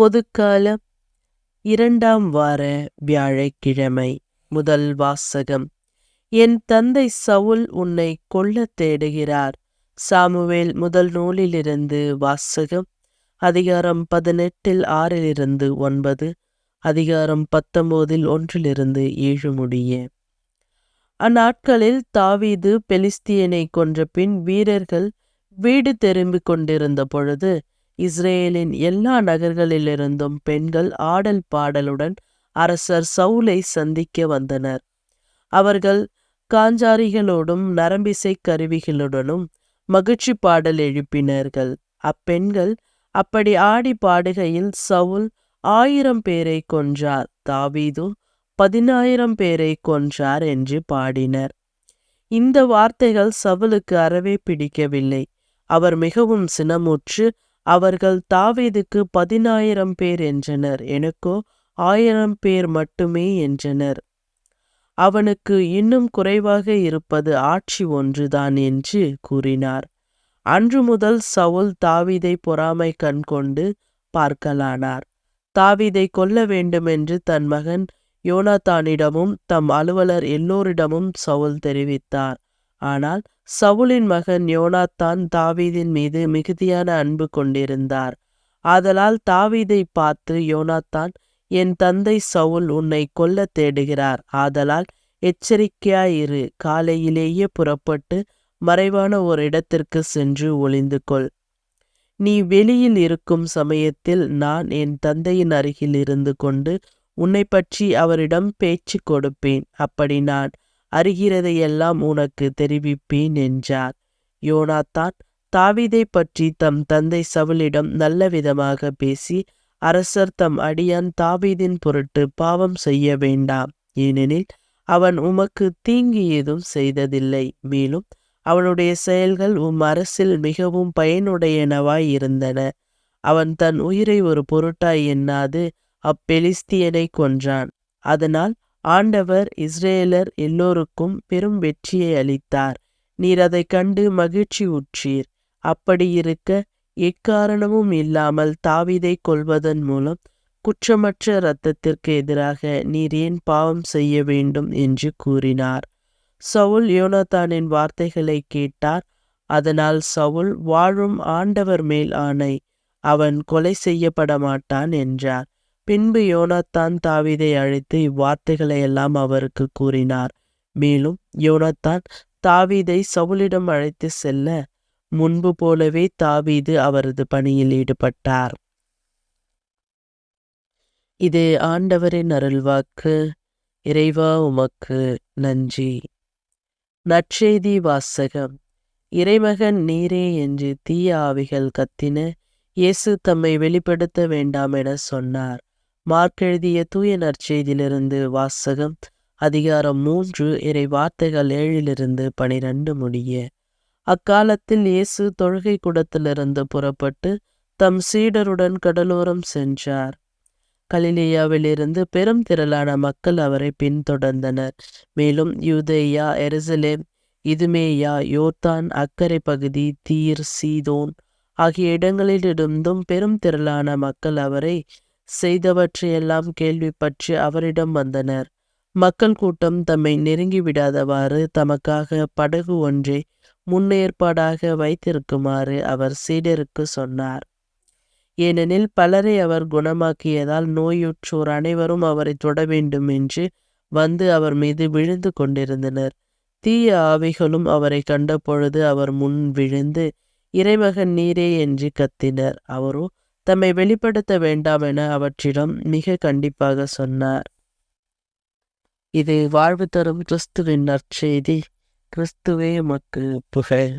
பொதுக்கால இரண்டாம் வார வியாழக்கிழமை முதல் வாசகம். என் தந்தை சவுல் உன்னை கொல்லத் தேடுகிறார். சாமுவேல் முதல் நூலிலிருந்து வாசகம். அதிகாரம் பதினெட்டில் ஆறிலிருந்து ஒன்பது. அதிகாரம் பத்தொன்பதில் ஒன்றிலிருந்து ஏழு முடிய. அந்நாட்களில் தாவீது பெலிஸ்தியனை கொன்ற பின் வீரர்கள் வீடு திரும்பிக் கொண்டிருந்த பொழுது இஸ்ரேலின் எல்லா நகர்களிலிருந்தும் பெண்கள் ஆடல் பாடலுடன் அரசர் சவுலை சந்திக்க வந்தனர். அவர்கள் காஞ்சாரிகளோடும் நரம்பிசை கருவிகளுடனும் மகிழ்ச்சி பாடல் எழுப்பினார்கள். அப்பெண்கள் அப்படி ஆடி பாடுகையில் சவுல் ஆயிரம் பேரை கொன்றார் தாவீது பதினாயிரம் பேரை கொன்றார் என்று பாடினர். இந்த வார்த்தைகள் சவுலுக்கு அறவே பிடிக்கவில்லை. அவர் மிகவும் சினமுற்று அவர்கள் தாவீதுக்கு பதினாயிரம் பேர் என்றனர். எனக்கோ ஆயிரம் பேர் மட்டுமே என்றனர். அவனுக்கு இன்னும் குறைவாக இருப்பது ஆட்சி ஒன்றுதான் என்று கூறினார். அன்று முதல் சவுல் தாவீதை பொறாமை கண் கொண்டு பார்க்கலானார். தாவீதை கொல்ல வேண்டுமென்று தன் மகன் யோனாதானிடமும் தம் அலுவலர் எல்லோரிடமும் சவுல் தெரிவித்தார். ஆனால் சவுலின் மகன் யோனாத்தான் தாவீதின் மீது மிகுதியான அன்பு கொண்டிருந்தார். ஆதலால் தாவீதை பார்த்து யோனாத்தான் என் தந்தை சவுல் உன்னை கொல்ல தேடுகிறார். ஆதலால் எச்சரிக்கையாயிரு. காலையிலேயே புறப்பட்டு மறைவான ஒரு இடத்திற்கு சென்று ஒளிந்து கொள். நீ வெளியில் இருக்கும் சமயத்தில் நான் என் தந்தையின் அருகில் இருந்து கொண்டு உன்னை பற்றி அவரிடம் பேச்சு கொடுப்பேன் அப்படி நான் அறிகிறதையெல்லாம் உனக்கு தெரிவிப்பேன் என்றார். யோனாத்தான் தாவிதை பற்றி தம் தந்தை சவுலிடம் நல்ல விதமாக பேசி அரசர் தம் அடியான் தாவீதின் பொருட்டு பாவம் செய்ய வேண்டாம். ஏனெனில் அவன் உமக்கு தீங்கு ஏதும் செய்ததில்லை. மேலும் அவனுடைய செயல்கள் உம் அரசில் மிகவும் பயனுடையனவாய் இருந்தன. அவன் தன் உயிரை ஒரு பொருட்டாய் எண்ணாது அப்பெலிஸ்தியனை கொன்றான். அதனால் ஆண்டவர் இஸ்ரேலர் எல்லோருக்கும் பெரும் வெற்றியை அளித்தார். நீர் அதை கண்டு மகிழ்ச்சி உற்றீர் அப்படியிருக்க எக்காரணமும் இல்லாமல் தாவிதை கொள்வதன் மூலம் குற்றமற்ற இரத்தத்திற்கு எதிராக நீர் ஏன் பாவம் செய்ய வேண்டும் என்று கூறினார். சவுல் யோனத்தானின் வார்த்தைகளை கேட்டார். அதனால் சவுல் வாழும் ஆண்டவர் மேல் ஆணை. அவன் கொலை செய்யப்பட மாட்டான் என்றார். பின்பு யோனத்தான் தாவீதை அழைத்து இவ்வார்த்தைகளை எல்லாம் அவருக்கு கூறினார். மேலும் யோனத்தான் தாவீதை சவுலிடம் அழைத்து செல்ல முன்பு போலவே தாவீது அவரது பணியில் ஈடுபட்டார். இது ஆண்டவரின் அருள்வாக்கு இறைவா உமக்கு நன்றி. நற்செய்தி வாசகம். இறைமகன் நீரே என்று தீய ஆவிகள் கத்தின இயேசு தம்மை வெளிப்படுத்த வேண்டாம் என சொன்னார். மார்க்கெழுதிய தூய நற்செய்தியிலிருந்து வாசகம் அதிகாரம் மூன்று இறை வார்த்தைகள் ஏழிலிருந்து பனிரெண்டு முடிய. அக்காலத்தில் இயேசு தொழுகை கூடத்திலிருந்து புறப்பட்டு தம் சீடருடன் கடலோரம் சென்றார். கலிலேயாவிலிருந்து பெரும் திரளான மக்கள் அவரை பின்தொடர்ந்தனர். மேலும் யூதேயா எருசலேம் இதுமேயா யோர்தான் அக்கரை பகுதி தீர் சீதோன் ஆகிய இடங்களிலிருந்தும் பெரும் திரளான மக்கள் அவரை செய்தவற்றையெல்லாம் கேள்விப்பட்டு அவரிடம் வந்தனர். மக்கள் கூட்டம் தம்மை நெருங்கி விடாதவாறு தமக்காக படகு ஒன்றை முன்னேற்பாடாக வைத்திருக்குமாறு அவர் சீடருக்கு சொன்னார். ஏனெனில் பலரை அவர் குணமாக்கியதால் நோயுற்றோர் அனைவரும் அவரை தொட வேண்டும் என்று வந்து அவர் மீது விழுந்து கொண்டிருந்தனர். தீய ஆவிகளும் அவரை கண்டபொழுது அவர் முன் விழுந்து இறைமகன் நீரே என்று கத்தினர். அவரோ தம்மை வெளிப்படுத்த வேண்டாம் என அவற்றிடம் மிக கண்டிப்பாக சொன்னார். இது வாழ்வு தரும் கிறிஸ்துவின் நற்செய்தி. கிறிஸ்துவே மக்கு புகழ்.